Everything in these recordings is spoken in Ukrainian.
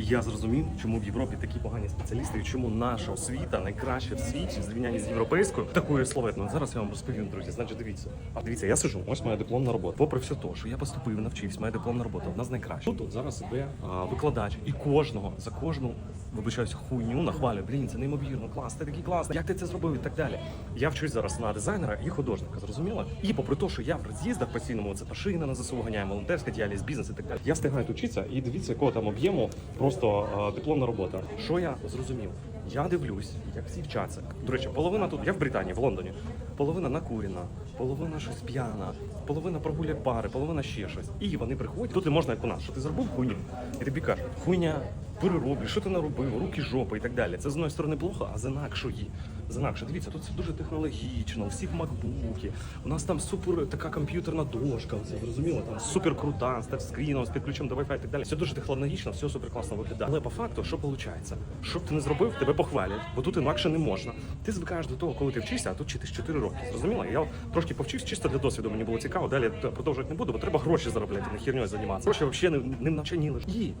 І я зрозумів, чому в Європі такі погані спеціалісти, і чому наша освіта найкраща в світі зрівнянні з європейською такою славетною. Зараз я вам розповім, друзі. Значить, дивіться. А дивіться, я сижу, ось моя дипломна робота. Попри все те, що я поступив, навчився, моя дипломна робота одна з найкращих. Тут зараз іде викладач, і кожного за кожну вибачаюся хуйню нахвалює. Блін, це неймовірно, клас, ти такий класний. Як ти це зробив і так далі. Я вчусь зараз на дизайнера і художника, зрозуміло? І попри те, що я в роз'їздах постійному, це машина на ЗСУ ганяє, волонтерська діяльність, бізнес і так далі. Я встигаю вчитися і дивіться, якого там об'єму просто а, дипломна робота. Що я зрозумів? Я дивлюсь, як всі вчаться. До речі, половина тут, я в Британії, в Лондоні. Половина накурена, половина щось п'яна, половина прогуляє пари, половина ще щось. І вони приходять. Тут не можна як у нас, що ти зробив хуйню. І тобі кажуть, хуйня, перероблю, що ти наробив, руки жопи і так далі. Це з одної сторони плохо, а з інакшої. З інакше. Дивіться, тут все дуже технологічно, у всіх макбуки. У нас там супер така комп'ютерна дошка, зрозуміло, там супер крута, з тачскріном, з підключенням до Wi-Fi і так далі. Все дуже технологічно, все супер класно виглядає. Але по факту, що виходить? Що б ти не зробив, тебе похвалять, бо тут інакше не можна. Ти звикаєш до того, коли ти вчишся, а тут вчитись 4 роки. Зрозуміло? Я трошки повчився чисто для досвіду, мені було цікаво. Далі продовжувати не буду, бо треба гроші заробляти, не херньою займатися. Гроші взагалі не, навчені лише. І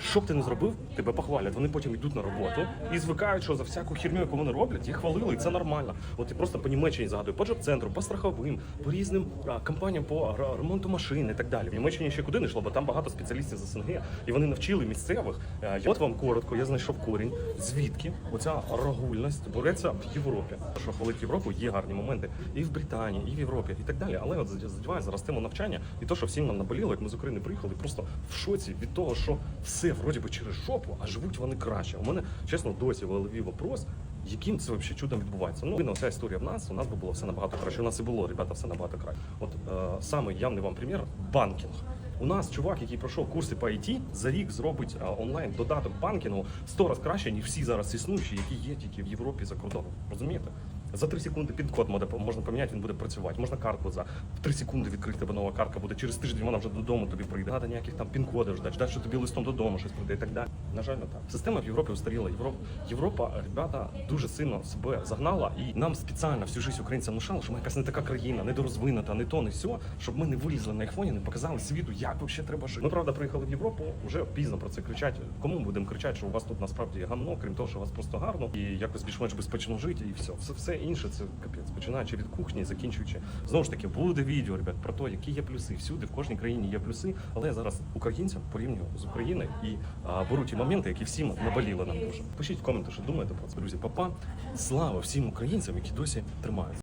що б ти не зробив, тебе похвалять. Вони потім йдуть на роботу і звикають, що за всяку херню, яку вони роблять, їх хвалили, і це нормально. От ти просто по Німеччині згадую, по джоб-центру, по страховим, по різним а, компаніям по ремонту машин і так далі. В Німеччині ще куди не йшло, бо там багато спеціалістів з СНГ, і вони навчили місцевих. Е, От вам коротко, я знайшов корінь, звідки оця рагульність бореться в Європі. Що хвалить Європу, є гарні моменти і в Британії, і в Європі, і так далі. Але от задіваю зараз тему навчання і то, що всім нам наболіло, як ми з України приїхали, просто в шоці від того, що все вроді би через жопу, а живуть вони краще. У мене чесно досі в голові вопрос. Яким це взагалі чудом відбувається? Ну, видно, вся історія в нас, у нас би було все набагато краще. У нас і було, ребята, все набагато краще. От е, саме явний вам примір банкінг. У нас чувак, який пройшов курси по IT, за рік зробить е, онлайн додаток банкінгу 100 разів краще, ніж всі зараз існуючі, які є тільки в Європі за кордоном. Розумієте? За 3 секунди пін-код можна, поміняти, він буде працювати. Можна картку за 3 секунди відкрити тебе нова картка буде. Через тиждень вона вже додому тобі прийде. Надо ніяких там пін-кодів ждати, ждати, що тобі листом додому щось прийде і так далі. На жаль, не так. Система в Європі устаріла. Європа, Європа, ребята, дуже сильно себе загнала, і нам спеціально всю життя українцям внушали, що ми якась не така країна, недорозвинута, не то, не сьо, щоб ми не вилізли на айфоні, не показали світу, як взагалі треба жити. Ми правда приїхали в Європу, вже пізно про це кричать. Кому будемо кричати, що у вас тут насправді гамно, крім того, що у вас просто гарно і якось більш-менш безпечно жити, і все. Все, все інше це капець, починаючи від кухні, закінчуючи. Знову ж таки, буде відео, ребят, про те, які є плюси. Всюди в кожній країні є плюси, але я зараз українцям порівнюю з Україною і а, беру ті моменти, які всім наболіли нам дуже. Пишіть в коменти, що думаєте про це. Друзі, папа, слава всім українцям, які досі тримаються.